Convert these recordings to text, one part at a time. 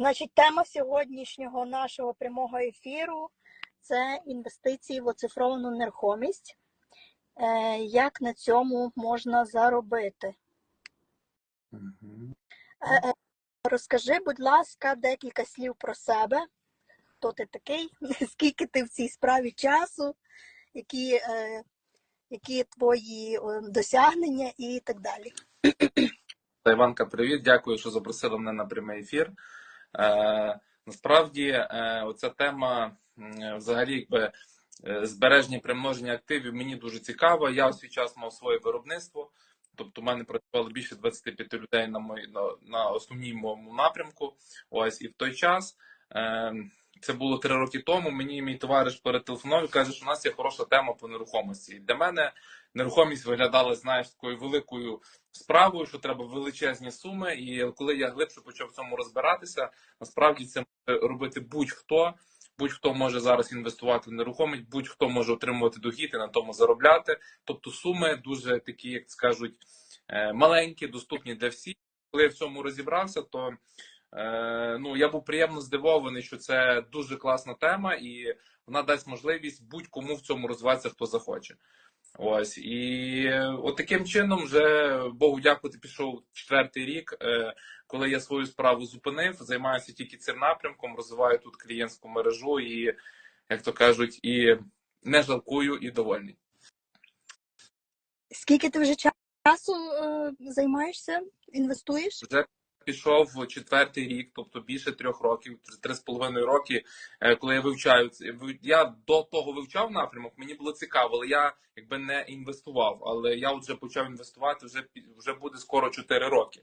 Значить, тема сьогоднішнього нашого прямого ефіру це інвестиції в оцифровану нерухомість. Е, Як на цьому можна заробити? Е, Розкажи, будь ласка, декілька слів про себе. Хто ти такий? Скільки ти в цій справі часу, які, які твої досягнення і так далі. Та, Іванка, привіт, дякую, що запросила мене на прямий ефір. Е, насправді, е, оця тема взагалі якби е, збереження примноження активів мені дуже цікава. Я у свій час мав своє виробництво. Тобто, в мене працювало більше 25 людей на мої на, на основній моєму напрямку. Ось і в той час. Це було три роки тому. Мені мій товариш перетелефонував і каже, що у нас є хороша тема по нерухомості. Для мене нерухомість виглядала, знаєш, такою великою справою, що треба величезні суми. І коли я глибше почав в цьому розбиратися, насправді це може робити будь-хто. Будь-хто може зараз інвестувати в нерухомість, будь-хто може отримувати дохід і на тому заробляти. Тобто суми дуже такі, як скажуть, е, маленькі, доступні для всіх. Коли я в цьому розібрався, то ну я був приємно здивований, що це дуже класна тема, і вона дасть можливість будь-кому в цьому розвиватися, хто захоче. Ось і от таким чином, вже Богу дякувати, пішов четвертий рік, е, коли я свою справу зупинив, займаюся тільки цим напрямком, розвиваю тут клієнтську мережу і, як то кажуть, і не жалкую, і довольний. Скільки ти вже часу е, займаєшся, інвестуєш? Вже пішов четвертий рік, тобто більше трьох років, три з половиною роки, е, коли я вивчаю. Я до того вивчав напрямок, мені було цікаво, але я якби не інвестував. Але я вже почав інвестувати вже вже буде скоро 4 роки.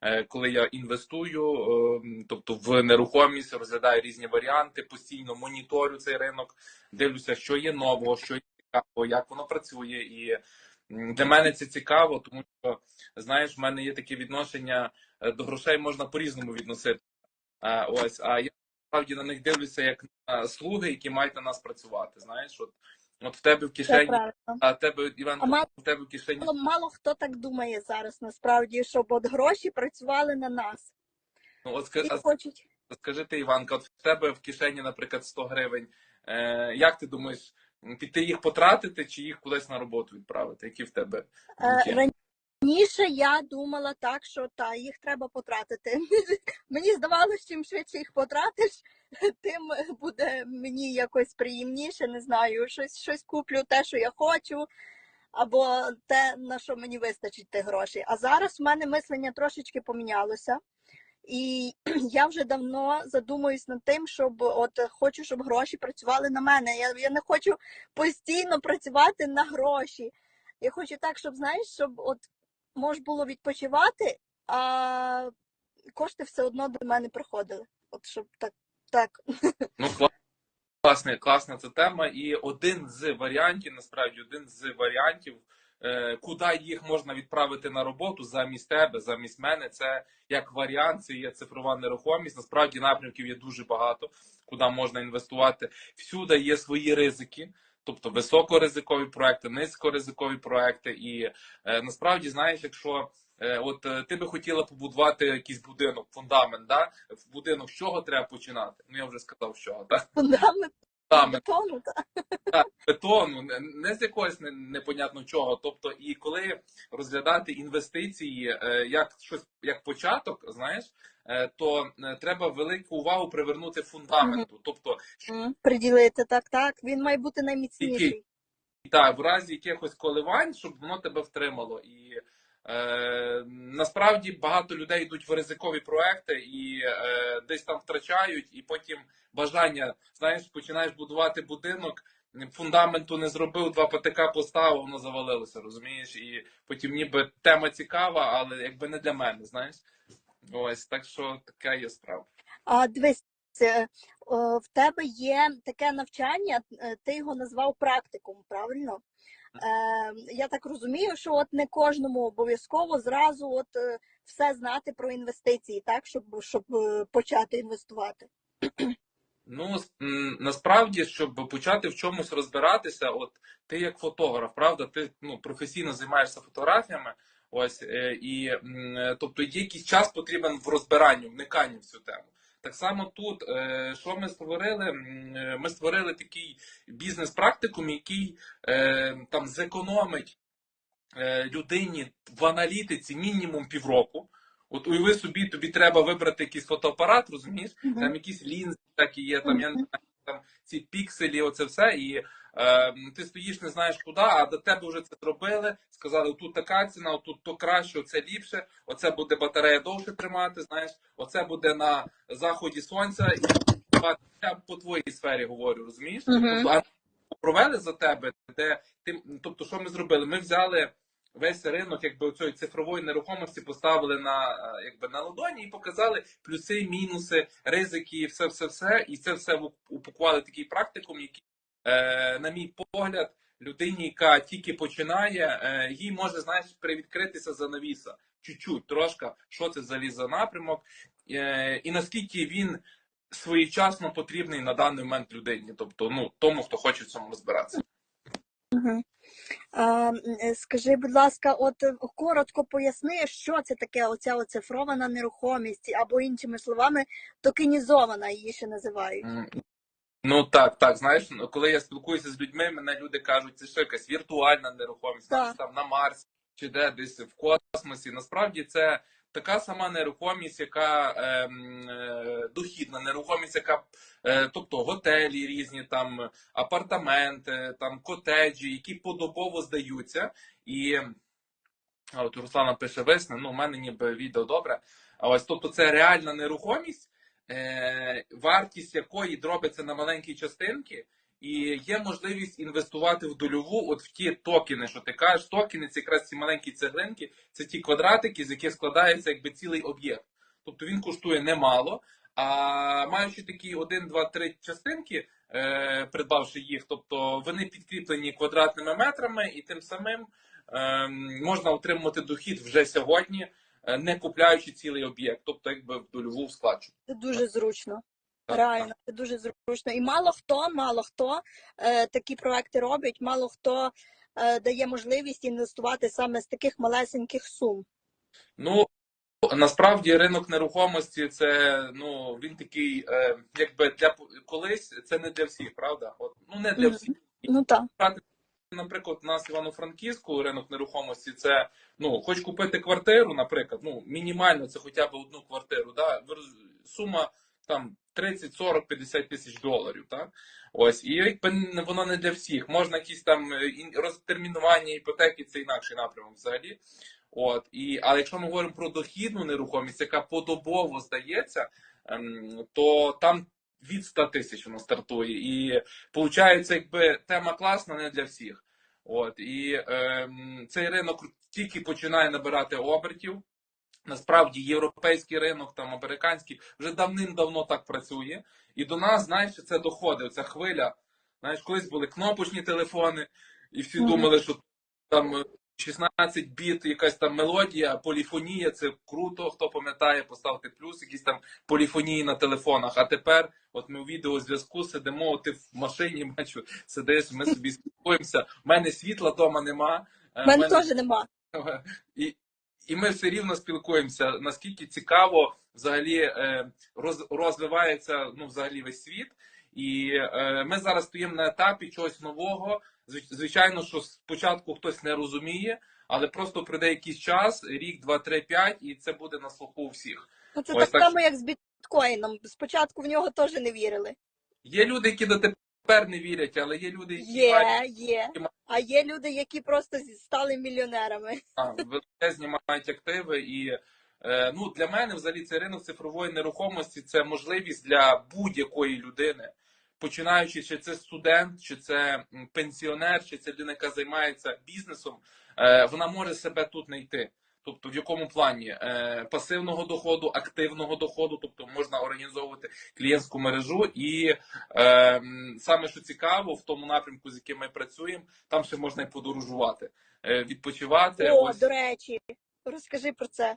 Е, Коли я інвестую, е, тобто в нерухомість, розглядаю різні варіанти, постійно моніторю цей ринок, дивлюся, що є нового, що є цікаво, як воно працює. І для мене це цікаво, тому що знаєш, в мене є таке відношення е, до грошей можна по-різному відносити. А, ось, а я насправді на них дивлюся як на слуги, які мають на нас працювати. Знаєш, от, от в тебе в кишені, а тебе, Іван, А мало, в тебе в кишені мало хто так думає зараз, насправді, щоб от гроші працювали на нас. ну, от, І ска- а хочуть. скажи ти, Іванка, от в тебе в кишені, наприклад, 100 гривень. Е, як ти думаєш, м, піти їх потратити чи їх кудись на роботу відправити? Які в тебе Е, думки? Раніше я думала так, що та їх треба потратити. Мені здавалося, чим швидше їх потратиш, тим буде мені якось приємніше, не знаю, щось, щось куплю те, що я хочу, або те, на що мені вистачить тих грошей. А зараз в мене мислення трошечки помінялося. І я вже давно задумуюсь над тим, щоб от хочу, щоб гроші працювали на мене. Я, я не хочу постійно працювати на гроші. Я хочу так, щоб знаєш, щоб от можна було відпочивати, а кошти все одно до мене приходили. От щоб так, так. Ну, кла- класна, класна ця тема. І один з варіантів, насправді, один з варіантів, куди їх можна відправити на роботу замість тебе, замість мене, це як варіант, це є цифрова нерухомість. Насправді напрямків є дуже багато, куди можна інвестувати. Всюди є свої ризики. Тобто високоризикові проекти, низькоризикові проекти. І е, насправді, знаєш, якщо е, от е, ти би хотіла побудувати якийсь будинок, фундамент, да? в будинок з чого треба починати? Ну я вже сказав, з чого, Фундамент, бетону. та. так, бетону, не, не з якогось не, непонятно чого. Тобто, і коли розглядати інвестиції е, як щось як початок, знаєш, е, то е, треба велику увагу привернути фундаменту. Тобто, М, Приділити так, так. Він має бути найміцніший. Так, в разі якихось коливань, щоб воно тебе втримало. І е, насправді багато людей йдуть в ризикові проекти і е, десь там втрачають, і потім бажання, знаєш, починаєш будувати будинок. Фундаменту не зробив, два ПТК поставив, воно завалилося, розумієш? І потім ніби тема цікава, але якби не для мене, знаєш. Ось так що така є справа. А дивись, е, в тебе є таке навчання, ти його назвав практикум, правильно? Е, я так розумію, що от не кожному обов'язково зразу от е, все знати про інвестиції, так, щоб, щоб е, почати інвестувати. Ну, насправді, щоб почати в чомусь розбиратися, от ти як фотограф, правда, ти ну, професійно займаєшся фотографіями. Ось і тобто якийсь час потрібен в розбиранні, вниканні в цю тему. Так само тут, е, що ми створили? Е, Ми створили такий бізнес-практикум, який е, там зекономить людині в аналітиці мінімум півроку. От уяви собі, тобі треба вибрати якийсь фотоапарат, розумієш? Там якісь лінзи такі є, там я не знаю, там ці пікселі, оце все. І ти стоїш, не знаєш куди, а до тебе вже це зробили. Сказали, тут така ціна, тут то краще, оце ліпше, оце буде батарея довше тримати. Знаєш, оце буде на заході сонця, і я по твоїй сфері говорю, розумієш? Мгм. Тобто, а провели за тебе, де ти, тобто, що ми зробили? Ми взяли весь ринок, якби цієї цифрової нерухомості поставили на е, якби на ладоні і показали плюси, мінуси, ризики, все, все, все. І це все упакували такий практикум, який, на мій погляд, людині, яка тільки починає, е, їй може знаєш привідкритися занавіса. Чуть-чуть, трошки, що це взагалі за напрямок, е, і наскільки він своєчасно потрібний на даний момент людині, тобто ну тому, хто хоче в цьому розбиратися. А, е, скажи, будь ласка, от е, коротко поясни, що це таке оця оцифрована нерухомість, або іншими словами, токенізована її ще називають. Ну так, так. Знаєш, ну, коли я спілкуюся з людьми, мене люди кажуть, це що якась віртуальна нерухомість, Так. там на Марсі чи де десь в космосі. Насправді це така сама нерухомість, яка ем, е, дохідна нерухомість, яка е, тобто готелі різні, там апартаменти, там котеджі, які подобово здаються. І от Руслана пише весни, ну, у мене ніби відео добре. А ось тобто це реальна нерухомість, е, вартість якої дробиться на маленькі частинки, і є можливість інвестувати в дольову, от в ті токени, що ти кажеш. Токени це якраз ці маленькі цеглинки, це ті квадратики, з яких складається якби цілий об'єкт. Тобто він коштує немало. А маючи такі 1, 2, 3 частинки, е, придбавши їх, тобто вони підкріплені квадратними метрами, і тим самим ем, можна отримувати дохід вже сьогодні, е, не купляючи цілий об'єкт, тобто якби в дольову складчу. Це дуже зручно. Реально, це дуже зручно. І мало хто, мало хто е, такі проекти робить, мало хто е, дає можливість інвестувати саме з таких малесеньких сум. Ну насправді ринок нерухомості це ну він такий, е, якби для колись це не для всіх, правда? От ну не для всіх. Ну так. Наприклад, у нас Івано-Франківську ринок нерухомості це ну, хоч купити квартиру, наприклад, ну мінімально це хоча б одну квартиру, да, сума там 30, 40, 50 тисяч доларів. Так? Ось, і якби воно не для всіх. Можна якісь там е, розтермінування іпотеки, це інакший напрямок взагалі. От, і, але якщо ми говоримо про дохідну нерухомість, яка подобово здається, ем, то там від 100 тисяч воно стартує. І виходить, якби тема класна не для всіх. От, і ем, цей ринок тільки починає набирати обертів. Насправді, європейський ринок, там американський, вже давним-давно так працює. І до нас, знаєш, це доходить. Ця хвиля. Знаєш, колись були кнопочні телефони, і всі Мгм. думали, що там е, 16 біт, якась там мелодія, поліфонія, це круто. Хто пам'ятає, поставте плюс, якісь там поліфонії на телефонах. А тепер, от ми у відеозв'язку сидимо, ти в машині бачу, сидиш, ми собі спілкуємося. У мене світла вдома нема. е, У мене мене- теж нема. і, і ми все рівно спілкуємося. Наскільки цікаво взагалі е, роз, розвивається ну, взагалі весь світ. І е, ми зараз стоїмо на етапі чогось нового. Зв- Звичайно, що спочатку хтось не розуміє, але просто прийде якийсь час, рік, два, три, п'ять, і це буде на слуху у всіх. Ну, це Ось так так само, як з біткоїном. Спочатку в нього теж не вірили. Є люди, які дотепер не вірять, але є люди, які мають Є, є. А є люди, які просто стали мільйонерами. А, величезні мають активи, і ну для мене взагалі цей ринок цифрової нерухомості це можливість для будь-якої людини, починаючи, чи це студент, чи це пенсіонер, чи це людина, яка займається бізнесом, е, вона може себе тут знайти. Тобто в якому плані е, пасивного доходу, активного доходу, тобто можна організовувати клієнтську мережу, і е, саме що цікаво, в тому напрямку, з яким ми працюємо, там ще можна і подорожувати, е, відпочивати. О, ось до речі, розкажи про це.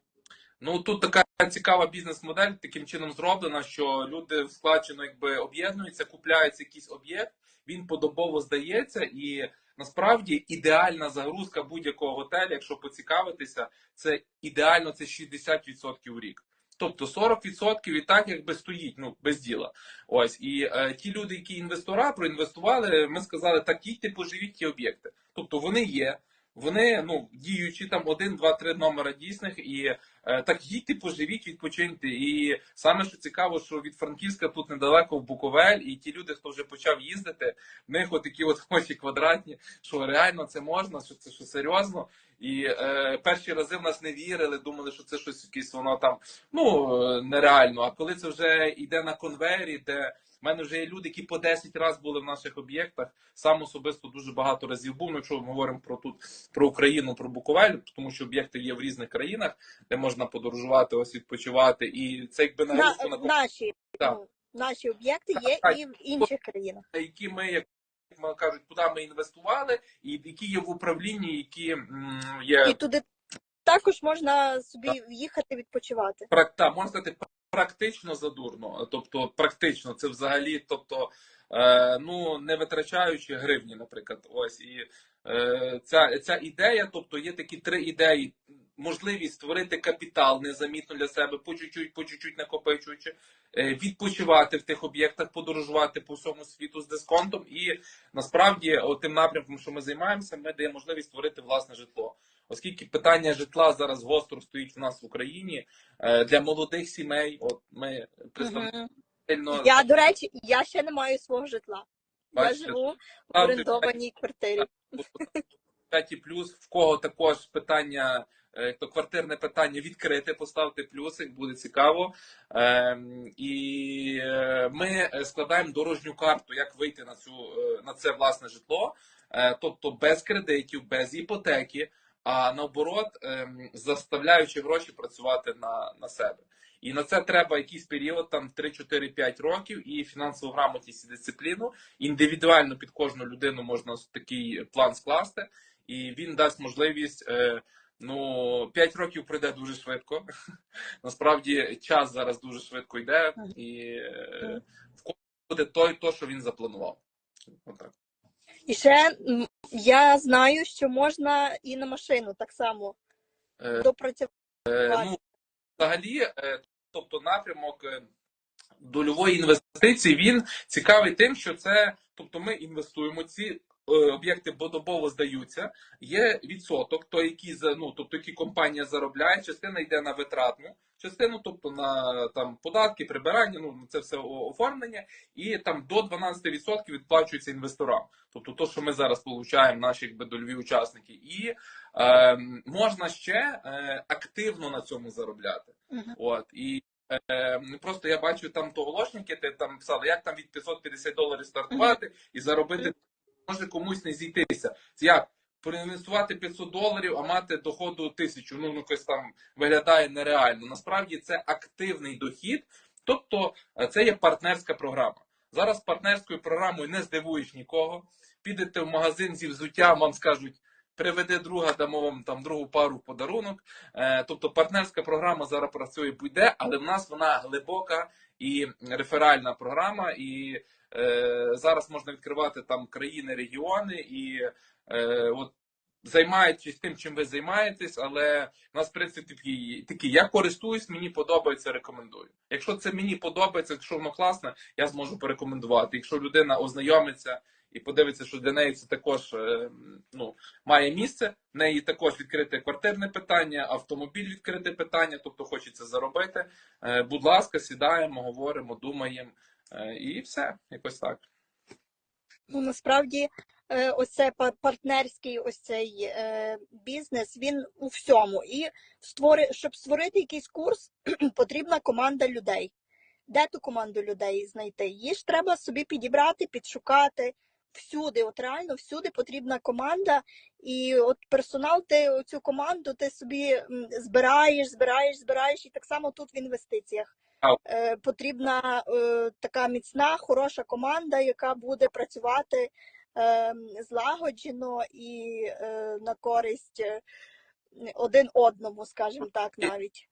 Ну тут така цікава бізнес-модель таким чином зроблена, що люди в якби об'єднуються, купляється якийсь об'єкт, він подобово здається, і насправді ідеальна загрузка будь-якого готелю, якщо поцікавитися, це ідеально це 60% у рік. Тобто 40% і так якби стоїть, ну без діла. Ось і е, ті люди, які інвестора проінвестували, ми сказали, так їдьте, поживіть ті об'єкти. Тобто вони є, вони ну діючі там один, два, три номера дійсних, і е, так їдьте, поживіть, відпочиньте. І саме що цікаво, що від Франківська тут недалеко в Буковель, і ті люди, хто вже почав їздити, в них от такі от очі квадратні, що реально це можна, що це що серйозно. І е, перші рази в нас не вірили, думали, що це щось якесь воно там ну е, нереально. А коли це вже йде на конвейері, де в мене вже є люди, які по 10 разів були в наших об'єктах. Сам особисто дуже багато разів був. Ну, якщо ми говоримо про тут про Україну, про Буковель, тому що об'єкти є в різних країнах, де можна подорожувати, ось відпочивати, і це якби На, нагрузку на наші, Так. ну, наші об'єкти є Так. і в інших країнах. які ми як кажуть, куди ми інвестували, і які є в управлінні, які є І туди також можна собі їхати відпочивати. прак- та, можна сказати, практично задурно. Тобто, практично, це взагалі, тобто, е, ну не витрачаючи гривні, наприклад, ось і е, ця, ця ідея, тобто є такі три ідеї. Можливість створити капітал незамітно для себе, по чуть-чуть, по чуть-чуть накопичуючи, е, відпочивати в тих об'єктах, подорожувати по всьому світу з дисконтом. І насправді, тим напрямком, що ми займаємося, ми даємо можливість створити власне житло. Оскільки питання житла зараз гостро стоїть в нас в Україні е, для молодих сімей, от ми представляємо. Я, до речі, я ще не маю свого житла. Я Бачите, живу в орендованій квартирі. 5 плюс, в кого також питання, е, то квартирне питання відкрите, поставте плюсик, буде цікаво. Ем, І е, ми складаємо дорожню карту, як вийти на цю на це власне житло, тобто без кредитів, без іпотеки, а наоборот, ем, заставляючи гроші працювати на, на себе. І на це треба якийсь період, там 3-4-5 років, і фінансову грамотність і дисципліну. Індивідуально під кожну людину можна такий план скласти, і він дасть можливість. Е, Ну, 5 років пройде дуже швидко. Насправді час зараз дуже швидко йде, і е, в кого буде той, то, що він запланував. Отак. І ще я знаю, що можна і на машину так само Е, допрацювати. Е, ну, взагалі, е, тобто напрямок е, дольової інвестиції, він цікавий тим, що це, тобто ми інвестуємо ці. Е, Об'єкти бодобово здаються, є відсоток, той, який ну, тобто який компанія заробляє, частина йде на витратну частину, тобто на там податки, прибирання, ну це все оформлення, і там до 12% відплачується інвесторам. Тобто, то, що ми зараз получаємо, наші якби дольові учасники, і е, можна ще е, активно на цьому заробляти. Мгм. От і е, просто я бачу там то оголошники, ти там писали, як там від 550 доларів стартувати і заробити може комусь не зійтися. Як проінвестувати 500 доларів, а мати доходу 1000, ну ну, якось там виглядає нереально. Насправді це активний дохід, тобто е, це є партнерська програма. Зараз партнерською програмою не здивуєш нікого. Підете в магазин зі взуттям, вам скажуть. Приведи друга, дамо вам там другу пару в подарунок. Е, тобто партнерська програма зараз працює буде, але в нас вона глибока і реферальна програма. І зараз можна відкривати там країни, регіони і е, от. Займаючись тим, чим ви займаєтесь, але в нас принцип такий, такий, я користуюсь, мені подобається, рекомендую. Якщо це мені подобається, якщо воно класне, я зможу порекомендувати. Якщо людина ознайомиться і подивиться, що для неї це також е, ну, має місце, в неї також відкрите квартирне питання, автомобіль відкрите питання, тобто хочеться заробити. Е, Будь ласка, сідаємо, говоримо, думаємо е, і все, якось так. Ну насправді, е, ось це пар- партнерський ось цей е, бізнес, він у всьому. І створи, щоб створити якийсь курс, потрібна команда людей. Де ту команду людей знайти? Її ж треба собі підібрати, підшукати всюди. От реально всюди потрібна команда, і от персонал, ти цю команду ти собі збираєш, збираєш, збираєш, і так само тут в інвестиціях. Е, потрібна е, така міцна, хороша команда, яка буде працювати е, злагоджено і е, на користь один одному, скажімо так, навіть.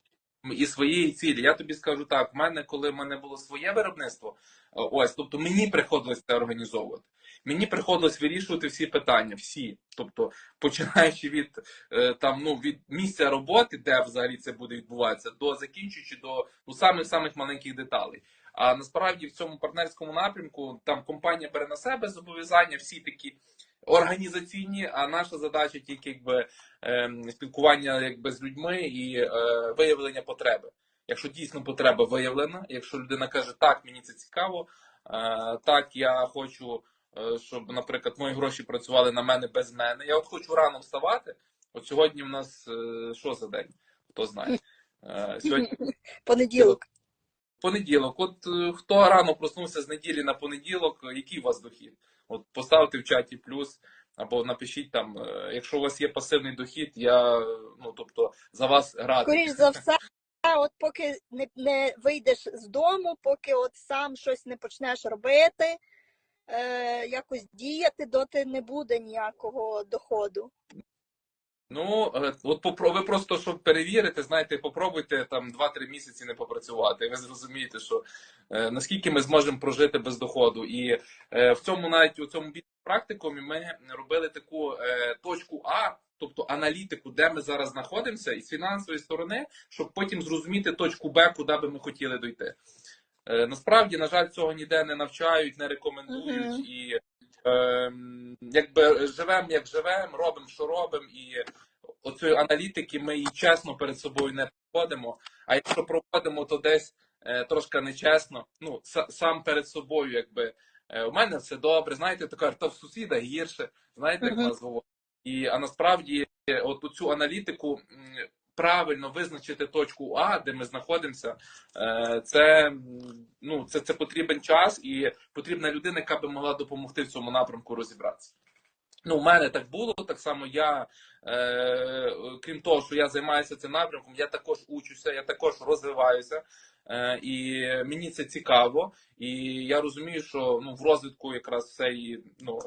І своєї цілі. Я тобі скажу так: в мене, коли в мене було своє виробництво, е, ось, тобто мені приходилось це організовувати. Мені приходилось вирішувати всі питання, всі. Тобто, починаючи від е, там, ну, від місця роботи, де взагалі це буде відбуватися, до закінчуючи до ну, самих самих маленьких деталей. А насправді в цьому партнерському напрямку там компанія бере на себе зобов'язання, всі такі організаційні, а наша задача тільки якби ем, спілкування якби з людьми і е, виявлення потреби. Якщо дійсно потреба виявлена, якщо людина каже, так, мені це цікаво, е, так, я хочу, е, щоб, наприклад, мої гроші працювали на мене без мене. Я от хочу рано вставати. От сьогодні в нас що за день? Хто знає? Сьогодні Понеділок. понеділок. От хто рано проснувся з неділі на понеділок, який у вас дохід? От поставте в чаті плюс. Або напишіть там, е, якщо у вас є пасивний дохід, я ну тобто за вас радий. Скоріш за все, от поки не, не вийдеш з дому, поки от сам щось не почнеш робити, е, якось діяти, доти не буде ніякого доходу. Ну от попро- ви просто щоб перевірити, знаєте, попробуйте там 2-3 місяці не попрацювати. І ви зрозумієте, що е, наскільки ми зможемо прожити без доходу. І е, в цьому навіть у цьому практикумі ми робили таку е, точку А, тобто аналітику, де ми зараз знаходимося, і з фінансової сторони, щоб потім зрозуміти точку Б, куди би ми хотіли дойти. Е, насправді, на жаль, цього ніде не навчають, не рекомендують Мгм. і ем, якби живемо, як живемо, робимо, що робимо, і оцієї аналітики ми її чесно перед собою не проводимо. А якщо проводимо, то десь е, трошки нечесно. Ну, сам перед собою, якби е, у мене все добре, знаєте, така та в сусіда гірше, знаєте, як Мгм. нас говорять. І а насправді, от цю аналітику правильно визначити точку А, де ми знаходимося, е, це, ну, це, це потрібен час і потрібна людина, яка би могла допомогти в цьому напрямку розібратися. Ну, у мене так було, так само я, е, крім того, що я займаюся цим напрямком, я також учуся, я також розвиваюся. Е, і мені це цікаво. І я розумію, що ну, в розвитку якраз і ну,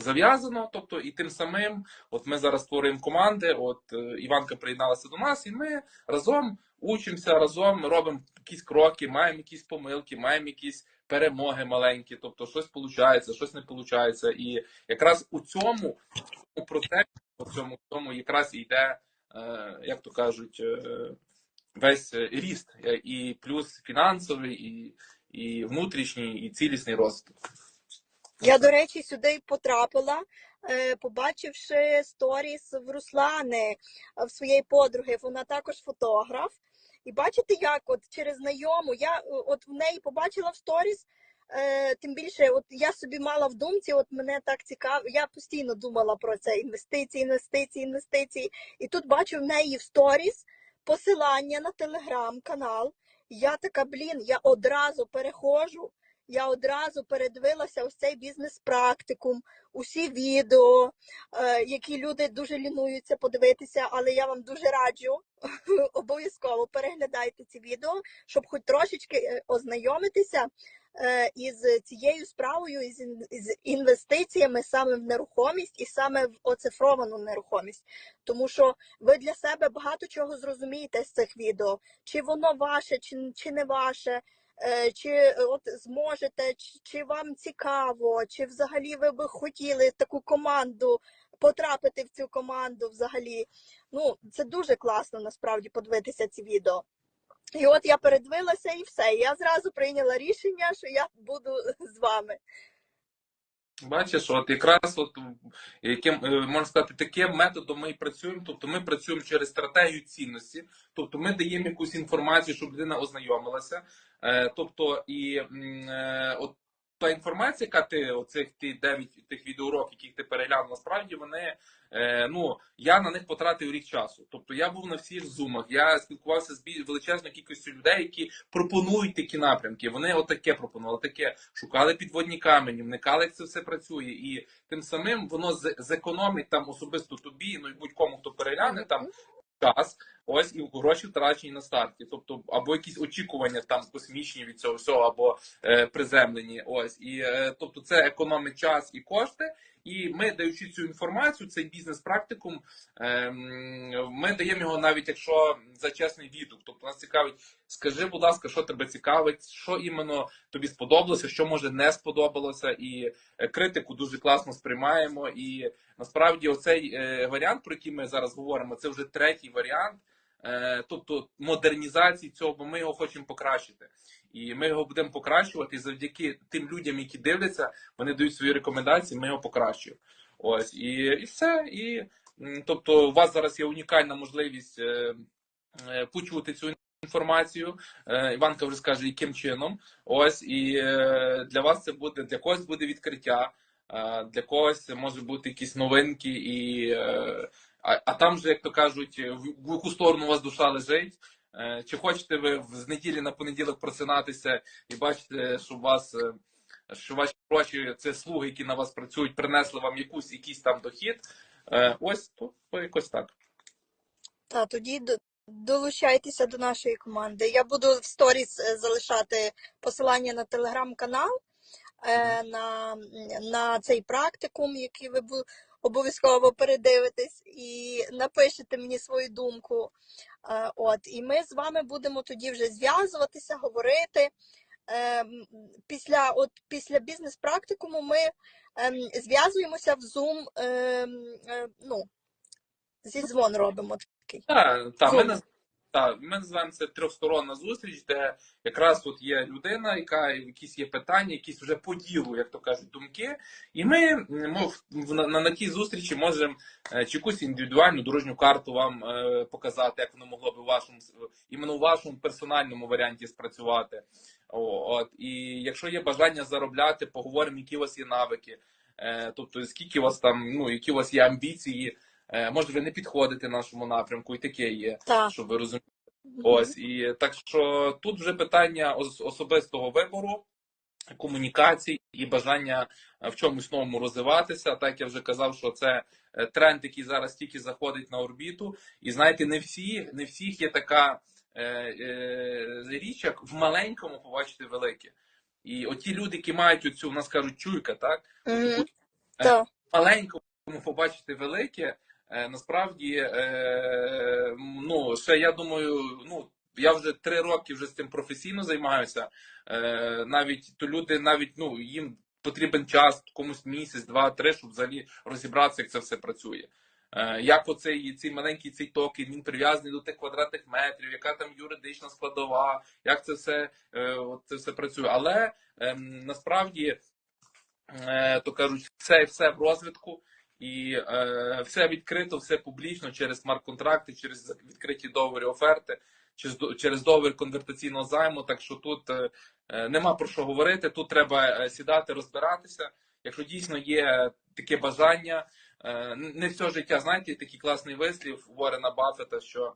зав'язано. Тобто, і тим самим, от ми зараз створюємо команди. От е, Іванка приєдналася до нас, і ми разом учимося, разом робимо якісь кроки, маємо якісь помилки, маємо якісь перемоги маленькі. Тобто, щось виходить, щось не виходить. І якраз у цьому, цьому процесі, у цьому, цьому якраз йде, е, як то кажуть, е, весь ріст, і плюс фінансовий, і, і внутрішній, і цілісний розвиток. Я, до речі, сюди потрапила, е, побачивши сторіс в Руслани, е, в своєї подруги. Вона також фотограф. І бачите, як от через знайому, я е, от в неї побачила в сторіс. Тим більше, от я собі мала в думці, от мене так цікаво. Я постійно думала про це інвестиції, інвестиції, інвестиції. І тут бачу в неї в сторіс посилання на телеграм-канал. Я така, блін, я одразу переходжу я одразу передивилася ось цей бізнес-практикум, усі відео, е, які люди дуже лінуються подивитися, але я вам дуже раджу обов'язково переглядайте ці відео, щоб хоч трошечки е, ознайомитися е, із цією справою, із інвестиціями саме в нерухомість і саме в оцифровану нерухомість. Тому що ви для себе багато чого зрозумієте з цих відео, чи воно ваше, чи, чи не ваше. Е, Чи е, от зможете, чи, вам цікаво, чи взагалі ви би хотіли таку команду потрапити в цю команду взагалі? Ну, це дуже класно насправді подивитися ці відео. І от я передивилася і все. Я зразу прийняла рішення, що я буду з вами. Бачиш, от якраз от яким е, можна сказати, таким методом ми і працюємо. Тобто ми працюємо через стратегію цінності, тобто ми даємо якусь інформацію, щоб людина ознайомилася. Е, Тобто, і е, от та інформація, яка ти оцих ті 9 тих відеоуроків, яких ти переглянув, насправді вони е, ну я на них потратив рік часу. Тобто я був на всіх зумах, я спілкувався з величезною кількістю людей, які пропонують такі напрямки. Вони отаке пропонували, таке шукали підводні камені, вникали, як це все працює, і тим самим воно зекономить там особисто тобі, ну і будь-кому, хто перегляне там час. Ось і гроші втрачені на старті. Тобто, або якісь очікування там космічні від цього всього, або е, приземлені. Ось і е, тобто, це економить час і кошти. І ми, даючи цю інформацію, цей бізнес-практикум, ем, ми даємо його навіть якщо за чесний відгук. Тобто нас цікавить, скажи, будь ласка, що тебе цікавить, що іменно тобі сподобалося, що може не сподобалося, і е, критику дуже класно сприймаємо. І насправді, оцей е, варіант, про який ми зараз говоримо, це вже третій варіант. Е, тобто модернізації цього, бо ми його хочемо покращити. І ми його будемо покращувати і завдяки тим людям, які дивляться, вони дають свої рекомендації, ми його покращуємо. Ось і, і все. І тобто, у вас зараз є унікальна можливість е, е, почути цю інформацію. Іванка вже скаже, яким чином. Ось і для вас це буде для когось буде відкриття, для когось може бути якісь новинки, і а, а там же, як то кажуть, в, в яку сторону у вас душа лежить. Е, Чи хочете ви з неділі на понеділок просинатися і бачите, що у вас е, що ваші гроші це слуги, які на вас працюють, принесли вам якусь якийсь там дохід? Е, Ось то, то якось так. Та тоді долучайтеся до нашої команди. Я буду в сторіс е, залишати посилання на телеграм-канал, е, на, на цей практикум, який ви обов'язково передивитесь, і напишете мені свою думку. Е, От, і ми з вами будемо тоді вже зв'язуватися, говорити. Е, Після, от, після бізнес-практикуму ми ем, зв'язуємося в Zoom, ем, е, ну, зі дзвон робимо такий. Так, та, ми, Зум. наз... та, ми називаємо це трьохсторонна зустріч, де якраз тут є людина, яка якісь є питання, якісь вже по ділу, як то кажуть, думки. І ми мов, на, на, на тій зустрічі можемо е, чи якусь індивідуальну дорожню карту вам е, показати, як воно могло би в вашому іменно в вашому персональному варіанті спрацювати. О, от. І якщо є бажання заробляти, поговоримо, які у вас є навики. Е, тобто, скільки у вас там, ну, які у вас є амбіції, може ви не підходите нашому напрямку, і таке є, Так. щоб ви розуміли. Ось і так що тут вже питання ос- особистого вибору, комунікацій і бажання е, в чомусь новому розвиватися. Так я вже казав, що це е, тренд, який зараз тільки заходить на орбіту. І знаєте, не всі, не всіх є така е, е, річ, як в маленькому побачити велике. І оті люди, які мають оцю, в нас кажуть, чуйка, так? Мгм. Так. маленькому побачити велике, е, насправді, е, ну, ще я думаю, ну, я вже три роки вже з цим професійно займаюся. Е, навіть то люди, навіть ну, їм потрібен час, комусь місяць, два, три, щоб взагалі розібратися, як це все працює. Е, Як оцей цей маленький цей токен, він прив'язаний до тих квадратних метрів, яка там юридична складова, як це все, е, це все працює. Але ем, насправді е, то кажуть, все все в розвитку, і е, все відкрито, все публічно через смарт-контракти, через відкриті договори оферти, через, через договір конвертаційного займу. Так що тут е, е, нема про що говорити. Тут треба е, сідати, розбиратися. Якщо дійсно є таке бажання, е, не все життя, знаєте, такий класний вислів Уоррена Баффета, що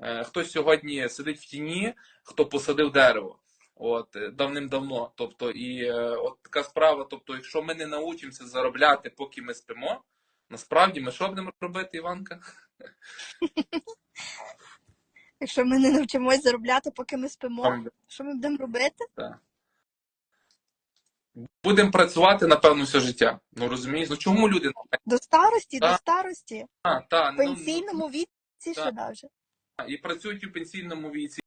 е, хтось сьогодні сидить в тіні, хто посадив дерево. От е, давним-давно. Тобто, і е, от така справа. Тобто, якщо ми не научимося заробляти, поки ми спимо, насправді ми що будемо робити, Іванка? Якщо ми не навчимось заробляти, поки ми спимо, що ми будемо робити? Будемо працювати напевно все життя. Ну розумієш? Ну чому люди До старості, до старості, а, та, в ну, пенсійному віці ще так. навіть. і працюють у пенсійному віці.